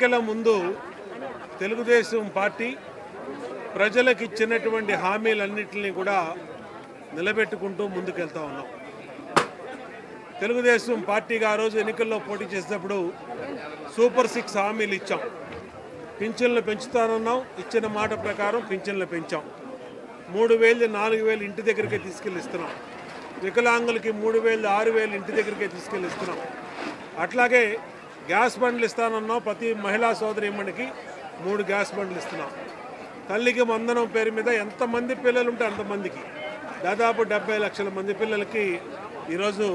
ఎన్నికల ముందు తెలుగుదేశం పార్టీ ప్రజలకు ఇచ్చినటువంటి హామీలన్నింటినీ కూడా నిలబెట్టుకుంటూ ముందుకెళ్తా ఉన్నాం. తెలుగుదేశం పార్టీగా ఆ రోజు ఎన్నికల్లో పోటీ చేసేటప్పుడు సూపర్ సిక్స్ హామీలు ఇచ్చాం. పింఛన్లు పెంచుతానన్నాం. ఇచ్చిన మాట ప్రకారం పింఛన్లు పెంచాం. మూడు వేలు నాలుగు వేలు ఇంటి దగ్గరికే తీసుకెళ్ళిస్తున్నాం. వికలాంగులకి మూడు వేలు ఆరు వేలు ఇంటి దగ్గరికే తీసుకెళ్ళిస్తున్నాం. అట్లాగే గ్యాస్ బండ్లు ఇస్తానన్నాం ప్రతి మహిళా సోదరిమ్మడికి మూడు గ్యాస్ బండ్లు ఇస్తున్నాం. తల్లికి వందనం పేరు మీద ఎంతమంది పిల్లలు ఉంటే అంతమందికి. దాదాపు డెబ్బై లక్షల మంది పిల్లలకి ఈరోజు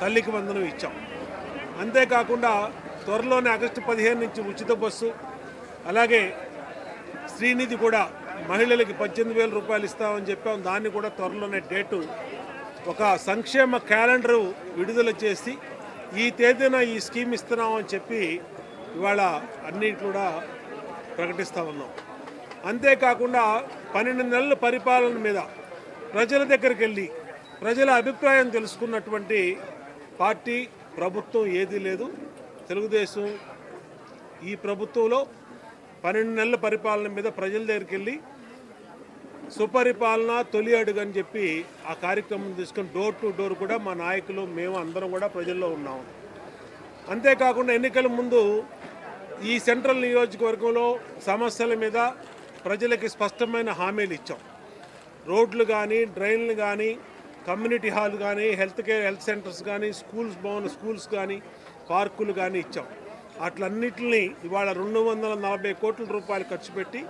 తల్లికి వందనం ఇచ్చాం. అంతేకాకుండా త్వరలోనే ఆగస్టు పదిహేను నుంచి ఉచిత బస్సు అలాగే శ్రీనిధి కూడా మహిళలకి పద్దెనిమిది వేల రూపాయలు ఇస్తామని చెప్పాం. దాన్ని కూడా త్వరలోనే డేటు ఒక సంక్షేమ క్యాలెండరు విడుదల చేసి ఈ తేదీన ఈ స్కీమ్ ఇస్తున్నామని చెప్పి ఇవాళ అన్నీ కూడా ప్రకటిస్తూ ఉన్నాం. అంతేకాకుండా పన్నెండు నెలల పరిపాలన మీద ప్రజల దగ్గరికి వెళ్ళి ప్రజల అభిప్రాయం తెలుసుకున్నటువంటి పార్టీ ప్రభుత్వం ఏదీ లేదు. తెలుగుదేశం ఈ ప్రభుత్వంలో పన్నెండు నెలల పరిపాలన మీద ప్రజల దగ్గరికి వెళ్ళి సుపరిపాలన తొలి అడుగు అని చెప్పి ఆ కార్యక్రమం తీసుకొని డోర్ టు డోర్ కూడా మా నాయకులు మేము అందరం కూడా ప్రజల్లో ఉన్నాము అంతేకాకుండా ఎన్నికల ముందు ఈ సెంట్రల్ నియోజకవర్గంలో సమస్యల మీద ప్రజలకి స్పష్టమైన హామీలు ఇచ్చాం. రోడ్లు కానీ డ్రైన్లు కానీ కమ్యూనిటీ హాల్ కానీ హెల్త్ కేర్ హెల్త్ సెంటర్స్ కానీ స్కూల్స్ బాగున్న స్కూల్స్ కానీ పార్కులు కానీ ఇచ్చాం. అట్లన్నింటినీ ఇవాళ రెండు వందల నలభై కోట్ల రూపాయలు ఖర్చు పెట్టి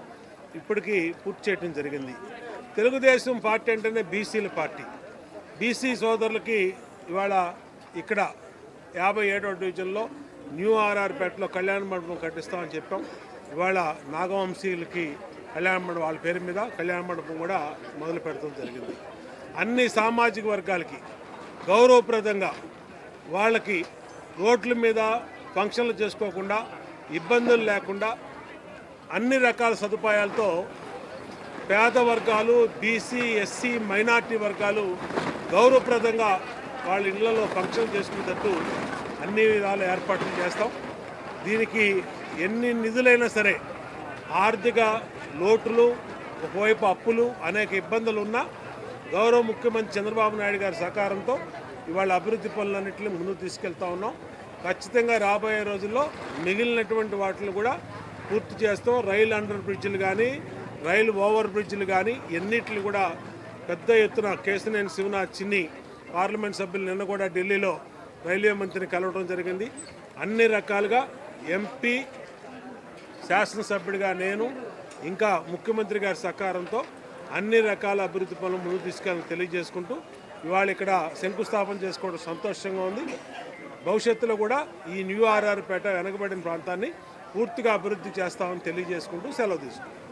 ఇప్పటికీ పూర్తి చేయడం జరిగింది. తెలుగుదేశం పార్టీ అంటేనే బీసీల పార్టీ. బీసీ సోదరులకి ఇవాళ ఇక్కడ యాభై ఏడవ డివిజన్లో న్యూ ఆర్ఆర్పేటలో కళ్యాణ మండపం కట్టిస్తామని చెప్పాం. ఇవాళ నాగవంశీయులకి కళ్యాణ మండపం వాళ్ళ పేరు మీద కళ్యాణ మండపం కూడా మొదలు పెడతాం జరిగింది. అన్ని సామాజిక వర్గాలకి గౌరవప్రదంగా వాళ్ళకి రోడ్ల మీద ఫంక్షన్లు చేసుకోకుండా ఇబ్బందులు లేకుండా అన్ని రకాల సదుపాయాలతో పేద వర్గాలు బీసీ ఎస్సీ మైనార్టీ వర్గాలు గౌరవప్రదంగా వాళ్ళ ఇళ్ళలో ఫంక్షన్ చేసుకునేటట్టు అన్ని విధాల ఏర్పాట్లు చేస్తాం. దీనికి ఎన్ని నిధులైనా సరే ఆర్థిక లోటులు ఒకవైపు అప్పులు అనేక ఇబ్బందులు ఉన్నా గౌరవ ముఖ్యమంత్రి చంద్రబాబు నాయుడు గారి సహకారంతో ఇవాళ అభివృద్ధి పనులన్నింటినీ ముందుకు తీసుకెళ్తా ఉన్నాం. ఖచ్చితంగా రాబోయే రోజుల్లో మిగిలినటువంటి వాటిని కూడా పూర్తి చేస్తాం. రైలు అండర్ బ్రిడ్జ్లు కానీ రైలు ఓవర్ బ్రిడ్జ్లు కానీ ఎన్నిట్లు కూడా పెద్ద ఎత్తున కేశనేని శివనాథ్ చిన్ని పార్లమెంట్ సభ్యులు నిన్న కూడా ఢిల్లీలో రైల్వే మంత్రిని కలవడం జరిగింది. అన్ని రకాలుగా ఎంపీ శాసనసభ్యుడిగా నేను ఇంకా ముఖ్యమంత్రి గారి సహకారంతో అన్ని రకాల అభివృద్ధి పనులు ముందుకు తీసుకెళ్ళని తెలియజేసుకుంటూ ఇవాళ ఇక్కడ శంకుస్థాపన చేసుకోవడం సంతోషంగా ఉంది. భవిష్యత్తులో కూడా ఈ న్యూ ఆర్ఆర్ పేట వెనకబడిన ప్రాంతాన్ని పూర్తిగా అభివృద్ధి చేస్తామని తెలియజేసుకుంటూ సెలవు తీసుకుంటాం